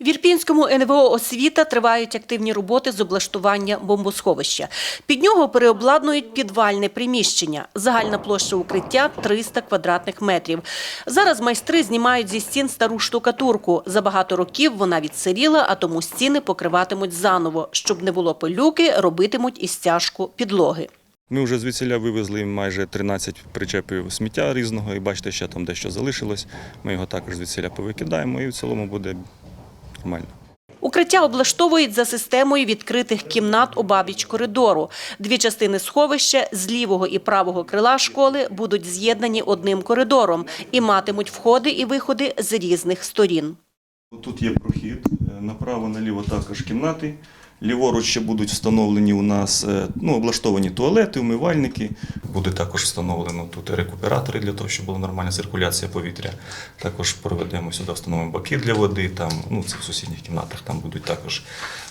В Ірпінському НВО «Освіта» тривають активні роботи з облаштування бомбосховища. Під нього переобладнують підвальне приміщення. Загальна площа укриття – 300 квадратних метрів. Зараз майстри знімають зі стін стару штукатурку. За багато років вона відсиріла, а тому стіни покриватимуть заново. Щоб не було пилюки, робитимуть із стяжку підлоги. Ми вже звідсіля вивезли майже 13 причепів сміття різного, і бачите, ще там дещо залишилось. Ми його також звідсіля повикидаємо, і в цілому буде нормально. Укриття облаштовують за системою відкритих кімнат обабіч коридору. Дві частини сховища з лівого і правого крила школи будуть з'єднані одним коридором і матимуть входи і виходи з різних сторін. Тут є прохід, е, направо, наліво також кімнати. Ліворуч ще будуть встановлені у нас е, ну, облаштовані туалети, умивальники. Буде також встановлено тут рекуператори для того, щоб була нормальна циркуляція повітря. Також проведемо сюди, встановимо баки для води. Там, ну, це в сусідніх кімнатах. Там будуть також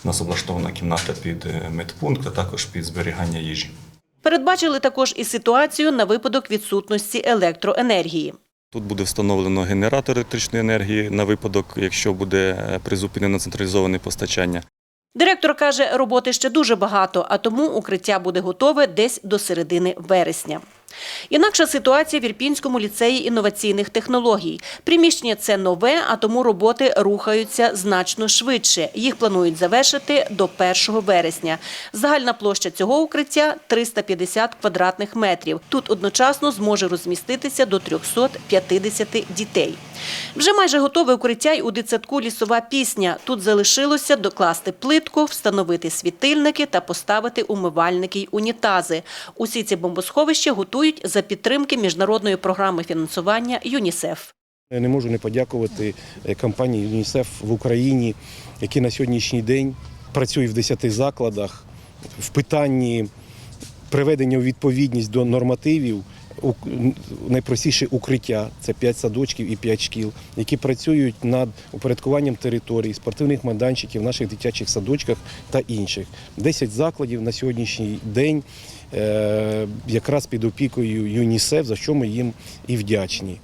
у нас облаштована кімната під е, медпункт, а також під зберігання їжі. Передбачили також і ситуацію на випадок відсутності електроенергії. Тут буде встановлено генератор електричної енергії на випадок, якщо буде е, призупинено централізоване постачання. Директор каже, роботи ще дуже багато, а тому укриття буде готове десь до середини вересня. Інакша ситуація в Ірпінському ліцеї інноваційних технологій. Приміщення це нове, а тому роботи рухаються значно швидше. Їх планують завершити до 1 вересня. Загальна площа цього укриття – 350 квадратних метрів. Тут одночасно зможе розміститися до 350 дітей. Вже майже готове укриття й у дитсадку «Лісова пісня». Тут залишилося докласти плитку, встановити світильники та поставити умивальники й унітази. Усі ці бомбосховища готують за підтримки міжнародної програми фінансування ЮНІСЕФ. Не можу не подякувати е, компанії ЮНІСЕФ в Україні, які на сьогоднішній день працює в 10 закладах в питанні приведення у відповідність до нормативів. Найпростіше укриття це 5 садочків і 5 шкіл, які працюють над упорядкуванням територій, спортивних майданчиків в наших дитячих садочках та інших. 10 закладів на сьогоднішній день е, якраз під опікою ЮНІСЕФ, за що ми їм і вдячні.